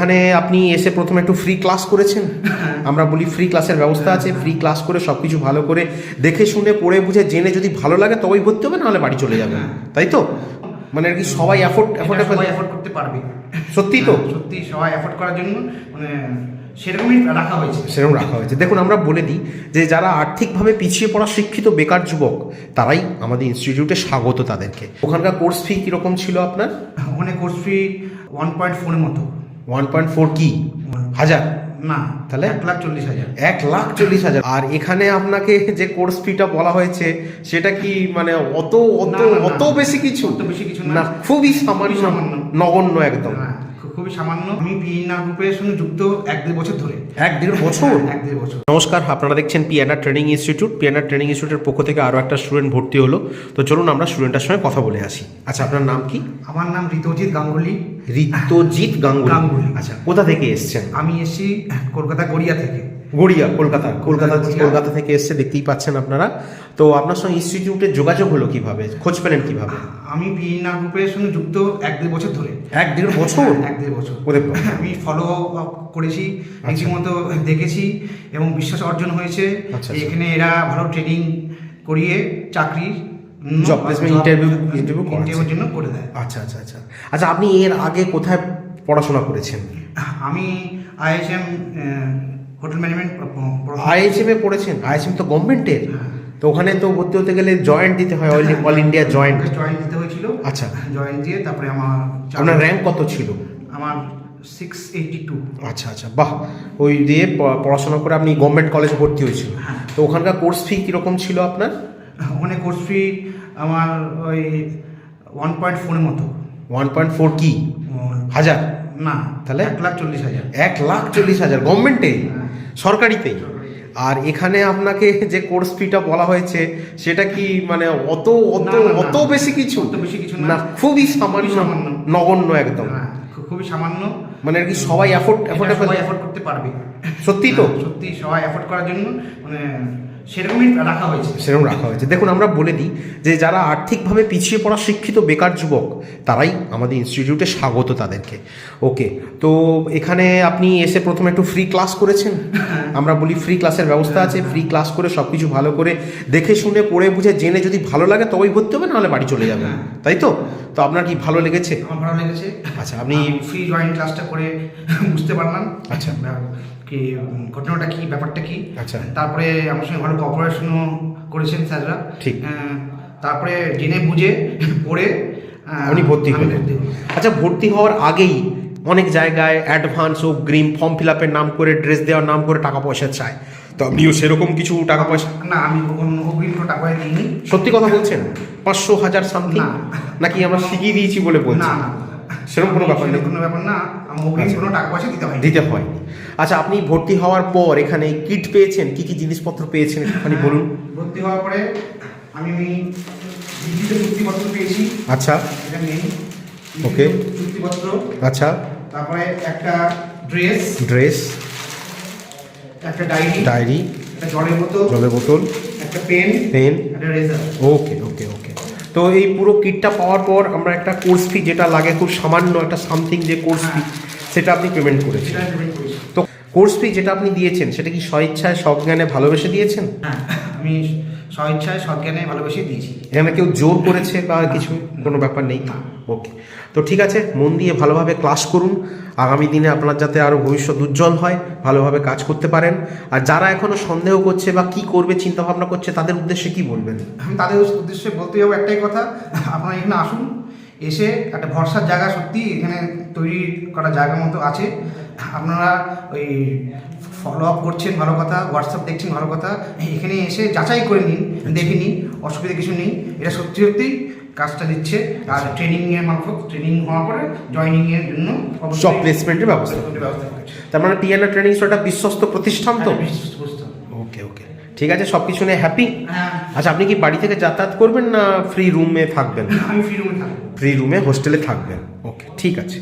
এখানে আপনি এসে প্রথমে একটু ফ্রি ক্লাস করেছেন? আমরা বলি ফ্রি ক্লাসের ব্যবস্থা আছে ফ্রি ক্লাস করে সব কিছু ভালো করে দেখে শুনে পড়ে বুঝে জেনে যদি ভালো লাগে তবেই ভর্তি হবে নাহলে বাড়ি চলে যাবে তাই তো? মানে আর কি সবাই অ্যাফোর্ড অ্যাফোর্ডেবল অ্যাফোর্ড করতে পারবে। সত্যি তো? হ্যাঁ, সত্যি সবাই অ্যাফোর্ড করার জন্য মানে সেরকমই রাখা হয়েছে। সেরকম রাখা হয়েছে। দেখুন আমরা বলে দিই যে যারা আর্থিকভাবে পিছিয়ে পড়া শিক্ষিত বেকার যুবক তারাই আমাদের ইনস্টিটিউটে স্বাগত তাদেরকে। ওখানকার কোর্স ফি কীরকম ছিল আপনার? ওখানে কোর্স ফি ওয়ান পয়েন্ট ফোরের মতো। ওয়ান পয়েন্ট ফোর কি হাজার না তাহলে? এক লাখ চল্লিশ হাজার এক লাখ চল্লিশ হাজার আর এখানে আপনাকে যে কোর্স ফিটা বলা হয়েছে সেটা কি মানে অত অত। অত বেশি কিছু বেশি কিছু না। খুবই সামান্য। নগণ্য একদম হ্যাঁ, খুবই সামান্য। আমি বিনা গ্রুপের সঙ্গে যুক্ত এক দেড় বছর ধরে। এক দেড় বছর? হ্যাঁ, এক দেড় বছর। নমস্কার আপনারা দেখছেন পিয়ানা ট্রেনিং ইনস্টিটিউট। পিয়ানা ট্রেনিং ইনস্টিটিউটের পক্ষ থেকে আরও একটা স্টুডেন্ট ভর্তি হলো। তো চলুন আমরা স্টুডেন্টের সঙ্গে কথা বলে আসি। আচ্ছা আপনার নাম কি? আমার নাম ঋতজিৎ গাঙ্গুলি। ঋতজিৎ গাঙ্গুলি। গাঙ্গুলি। আচ্ছা কোথা থেকে এসছেন? আমি এসেছি কলকাতা গড়িয়া থেকে। গড়িয়া কলকাতা। কলকাতা কলকাতা থেকে এসছে দেখতেই পাচ্ছেন আপনারা। তো আপনার সঙ্গে ইনস্টিটিউটে যোগাযোগ হলো কীভাবে? খোঁজ পেলেন কীভাবে? আমি বিনা গ্রুপের সঙ্গে যুক্ত এক দেড় বছর ধরে। এক দেড় বছর? এক দেড় বছর। বাবা। আমি ফলো আপ করেছি। রীতিমতো দেখেছি এবং বিশ্বাস অর্জন হয়েছে আচ্ছা, আচ্ছা। এখানে এরা ভালো ট্রেনিং করিয়ে চাকরি Job placement interview- interview করাচ্ছে। ইন্টারভিউর জন্য করে দেয়। আচ্ছা আচ্ছা আচ্ছা। আচ্ছা আপনি এর আগে কোথায় পড়াশোনা করেছেন? আমি আইএসএম হোটেল ম্যানেজমেন্ট আইএইচএম এ পড়েছেন? আইএইচএম তো গভর্নমেন্টের? হ্যাঁ। তো ওখানে তো ভর্তি হতে গেলে জয়েন্ট দিতে হয় all all India joint. Join দিতে হয়েছিল। আচ্ছা। জয়েন দিয়ে তারপরে আমার আপনার র্যাঙ্ক কত ছিল? আমার সিক্স এইটি টু আচ্ছা আচ্ছা। বাহ! ওই দিয়ে পড়াশোনা করে আপনি গভর্নমেন্ট কলেজে ভর্তি হয়েছিল হ্যাঁ। তো ওখানকার কোর্স ফি কীরকম ছিল আপনার? ওখানে কোর্স ফি আমার ওই ওয়ান পয়েন্ট ফোরের মতো। ওয়ান পয়েন্ট ফোর কি? হাজার? না তাহলে? এক লাখ চল্লিশ হাজার এক লাখ চল্লিশ হাজার গভর্নমেন্টে হ্যাঁ। সরকারিতেই আর এখানে আপনাকে যে কোর্স ফিটা বলা হয়েছে সেটা কি মানে অত অত। অত বেশি কিছু বেশি কিছু না। খুবই সামান্য সামান্য। নগণ্য একদম হ্যাঁ, খুবই সামান্য মানে আর কি সবাই অ্যাফোর্ড অ্যাফোর্ড করতে পারবে সত্যি তো হ্যাঁ, সত্যি সবাই অ্যাফোর্ড করার জন্য মানে সেরকমই রাখা হয়েছে। সেরকম রাখা হয়েছে। দেখুন আমরা বলে দিই যে যারা আর্থিকভাবে পিছিয়ে পড়া শিক্ষিত বেকার যুবক তারাই আমাদের ইনস্টিটিউটে স্বাগত তাদেরকে। ওকে তো এখানে আপনি এসে প্রথমে একটু ফ্রি ক্লাস করেছেন? আমরা বলি ফ্রি ক্লাসের ব্যবস্থা আছে। ফ্রি ক্লাস করে সব কিছু ভালো করে দেখে শুনে পড়ে বুঝে জেনে যদি ভালো লাগে তবেই ভর্তি হবে নাহলে বাড়ি চলে যাবে তাই তো? তো আপনার কি ভালো লেগেছে? আমার ভালো লেগেছে। আচ্ছা, আপনি- ফ্রি জয়েন ক্লাসটা করে বুঝতে পারলাম। আচ্ছা। কি ঘটনাটা কি ব্যাপারটা কি? আচ্ছা। তারপরে আমার সঙ্গে ভালো কপারেশনও করেছেন স্যাররা। ঠিক। তারপরে জেনে বুঝে পড়ে উনি ভর্তি হলেন। আচ্ছা ভর্তি হওয়ার আগেই অনেক জায়গায় অ্যাডভান্স ও গ্রিম ফর্ম ফিল আপের নাম করে ড্রেস দেওয়ার নাম করে টাকা পয়সা চায়। তো আপনিও সেরকম কিছু টাকা পয়সা? না আমি অগ্রিম কোনো টাকা দিইনি। সত্যি কথা বলছেন? পাঁচশো হাজার সামথিং নাকি আমরা শিখিয়ে দিয়েছি বলে বলছি সেরকম কোনো ব্যাপার নেই। কোনো ব্যাপার না। আমার আচ্ছা। কোনো টাকা পয়সা দিতে হয় দিতে হয় আচ্ছা আপনি ভর্তি হওয়ার পর এখানে কিট পেয়েছেন? কি কি জিনিসপত্র পেয়েছেন? একটুখানি বলুন। ভর্তি হওয়ার পরে আমি দিল্লিতে চুক্তিপত্র পেয়েছি। আচ্ছা। এটা নেই। Okay. চুক্তিপত্র। আচ্ছা। তারপরে একটা ড্রেস। ড্রেস। একটা ডায়েরি। ডায়েরি। একটা জলের বোতল। জলের বোতল। একটা পেন। পেন। একটা রেজার ওকে ওকে ওকে। তো এই পুরো কিটটা পাওয়ার পর আমরা একটা কোর্স ফি যেটা লাগে খুব সামান্য একটা সামথিং যে কোর্স ফি সেটা আপনি পেমেন্ট করেছেন। তো কোর্স ফি যেটা আপনি দিয়েছেন সেটা কি স্বইচ্ছায় সজ্ঞানে ভালোবেসে দিয়েছেন? হ্যাঁ আমি স্বইচ্ছায় সজ্ঞানে ভালোবেসে দিয়েছি। এখানে কেউ জোর করেছে বা কিছু? কোনো ব্যাপার নেই। ওকে তো ঠিক আছে মন দিয়ে ভালোভাবে ক্লাস করুন। আগামী দিনে আপনার যাতে আরও ভবিষ্যৎ উজ্জ্বল হয় ভালোভাবে কাজ করতে পারেন। আর যারা এখনও সন্দেহ করছে বা কি করবে চিন্তা ভাবনা করছে তাদের উদ্দেশ্যে কি বলবেন? আমি তাদের উদ্দেশ্যে বলতে যাব একটাই কথা। আপনারা এখানে আসুন এসে একটা ভরসার জায়গা সত্যি এখানে তৈরি করা জায়গা মতো আছে। আপনারা ওই ফলো আপ করছেন ভালো কথা হোয়াটসঅ্যাপ দেখছেন ভালো কথা এখানে এসে যাচাই করে নিন দেখে নিন অসুবিধা কিছু নেই এটা সত্যি সত্যি কাজটা দিচ্ছে আর ট্রেনিং এর মারফত ট্রেনিং হওয়ার পরে জয়নিং এর জন্য placement এর ব্যবস্থা। তার মানে পিয়ানো ট্রেনিং একটা বিশ্বস্ত প্রতিষ্ঠান তো? হ্যাঁ, বুঝতে হবে। ওকে ওকে ঠিক আছে সব কিছু নিয়ে হ্যাপি হ্যাঁ। আচ্ছা আপনি কি বাড়ি থেকে যাতায়াত করবেন না ফ্রি রুমে থাকবেন? আমি ফ্রি রুমে থাকব। ফ্রি রুমে হোস্টেলে থাকবেন। ওকে ঠিক আছে।